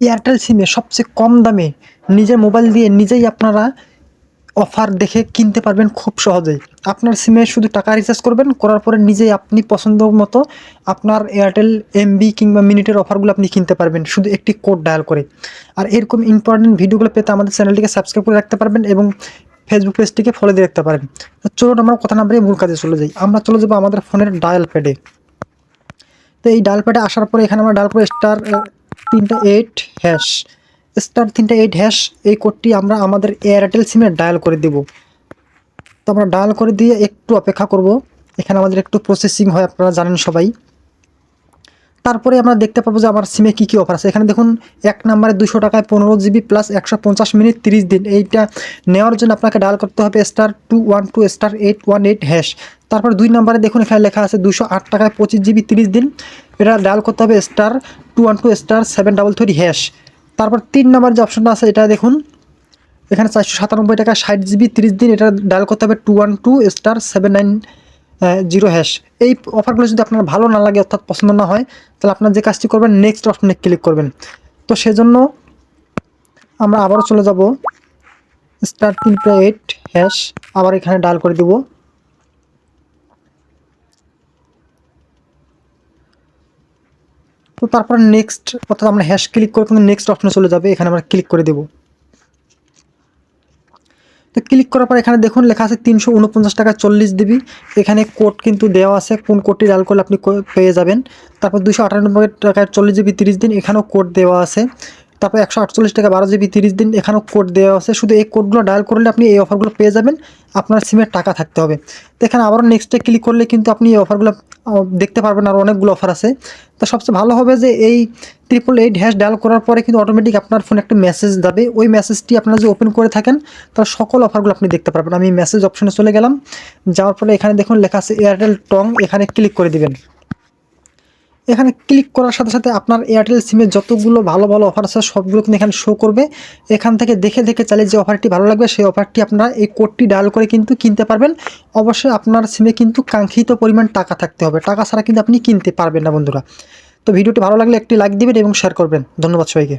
Airtel সিমে সবচেয়ে কম দামে নিজের মোবাইল দিয়ে নিজেই আপনারা অফার দেখে কিনতে পারবেন খুব সহজেই। আপনার সিমে শুধু টাকা রিচার্জ করবেন, করার পরে নিজেই আপনি পছন্দ মতো আপনার এয়ারটেল এমবি কিংবা মিনিটের অফারগুলো আপনি কিনতে পারবেন, শুধু একটি কোড ডায়াল করে। আর এরকম ইম্পর্টেন্ট ভিডিওগুলো পেতে আমাদের চ্যানেলটিকে সাবস্ক্রাইব করে রাখতে পারবেন এবং ফেসবুক পেজটিকে ফলো দিয়ে রাখতে পারেন চলুন আমরা কথা না বাড়িয়ে মূল কাজে চলে যাই। আমরা চলে যাব আমাদের ফোনের ডায়াল প্যাডে তো এই ডায়াল প্যাডে আসার পরে এখানে আমরা ডায়াল করে স্টার তিনটা এইট হ্যাশ স্টার তিনটা এইট হ্যাশ এই কোডটি আমরা আমাদের এয়ারটেল সিমে ডায়াল করে দেব। তো আমরা ডায়াল করে দিয়ে একটু অপেক্ষা করব। এখানে আমাদের একটু প্রসেসিং হয়, আপনারা জানেন সবাই। তারপরে আমরা দেখতে পাবো যে আমার সিমে কী কী অফার আছে। এখানে দেখুন, এক নম্বরে দুশো টাকায় পনেরো জিবি প্লাস একশো পঞ্চাশ মিনিট তিরিশ দিন। এইটা নেওয়ার জন্য আপনাকে ডায়াল করতে হবে star two one two star eight one eight hash তারপর দুই নম্বরে দেখুন, এখানে লেখা আছে দুশো আট টাকায় পঁচিশ জিবি তিরিশ দিন। এটা ডায়াল করতে হবে star two one two star seven double three hash তারপর তিন নম্বর যে অপশনটা আছে, এটা দেখুন। এখানে চারশো সাতানব্বই টাকা, ষাট জিবি, তিরিশ দিন, এটা ডায়াল করতে হবে two one two star seven nine zero hash এই অফারগুলো যদি আপনার ভালো না লাগে, অর্থাৎ পছন্দ না হয়, তাহলে আপনার যে কাজটি করবেন নেক্সট অপশনে ক্লিক করবেন। তো সেজন্য আমরা আবারও চলে যাব। স্টার তিনটা এইট হ্যাশ আবার এখানে ডায়াল করে দিব। তো তারপর নেক্সট অর্থাৎ আমরা হ্যাশ ক্লিক করে কিন্তু নেক্সট অপশনে চলে যাবে, এখানে আমরা ক্লিক করে দেব। তো ক্লিক করার পর এখানে দেখুন লেখা আছে তিনশো উনপঞ্চাশ টাকা চল্লিশ দিবি। এখানে কোড কিন্তু দেওয়া আছে, কোন কোডটি ডাল করলে আপনি পেয়ে যাবেন। তারপর দুশো আটানব্বই টাকায় চল্লিশ জিবি তিরিশ দিন, এখানেও কোড দেওয়া আছে। তারপর একশো আটচল্লিশ টাকা বারো জিবি, তিরিশ দিন এখানেও কোড দেওয়া আছে। শুধু এই কোডগুলো ডায়াল করলে আপনি এই অফারগুলো পেয়ে যাবেন। আপনার সিমের টাকা থাকতে হবে। তো এখানে আবারও নেক্সটে ক্লিক করলে কিন্তু আপনি এই অফারগুলো দেখতে পারবেন আর অনেকগুলো অফার আছে। তো সবচেয়ে ভালো হবে যে এই ট্রিপল এইট হ্যাশ ডায়াল করার পরে কিন্তু অটোমেটিক আপনার ফোনে একটা মেসেজ যাবে। ওই মেসেজটি আপনারা যদি ওপেন করে থাকেন তাহলে সকল অফারগুলো আপনি দেখতে পারবেন। আমি মেসেজ অপশনে চলে গেলাম। যাওয়ার পরে এখানে দেখুন লেখা আছে এয়ারটেল টং এখানে ক্লিক করে দিবেন। এখানে ক্লিক করার সাথে সাথে আপনার এয়ারটেল সিমের যতগুলো ভালো ভালো অফার আছে সবগুলো কিন্তু এখানে শো করবে। এখান থেকে দেখে দেখে চালিয়ে যে অফারটি ভালো লাগবে, সেই অফারটি আপনারা এই কোডটি ডায়াল করে কিন্তু কিনতে পারবেন। অবশ্যই আপনার সিমে কিন্তু কাঙ্ক্ষিত পরিমাণ টাকা থাকতে হবে। টাকা ছাড়া কিন্তু আপনি কিনতে পারবেন না বন্ধুরা। তো ভিডিওটি ভালো লাগলে একটি লাইক দিবেন এবং শেয়ার করবেন। ধন্যবাদ সবাইকে।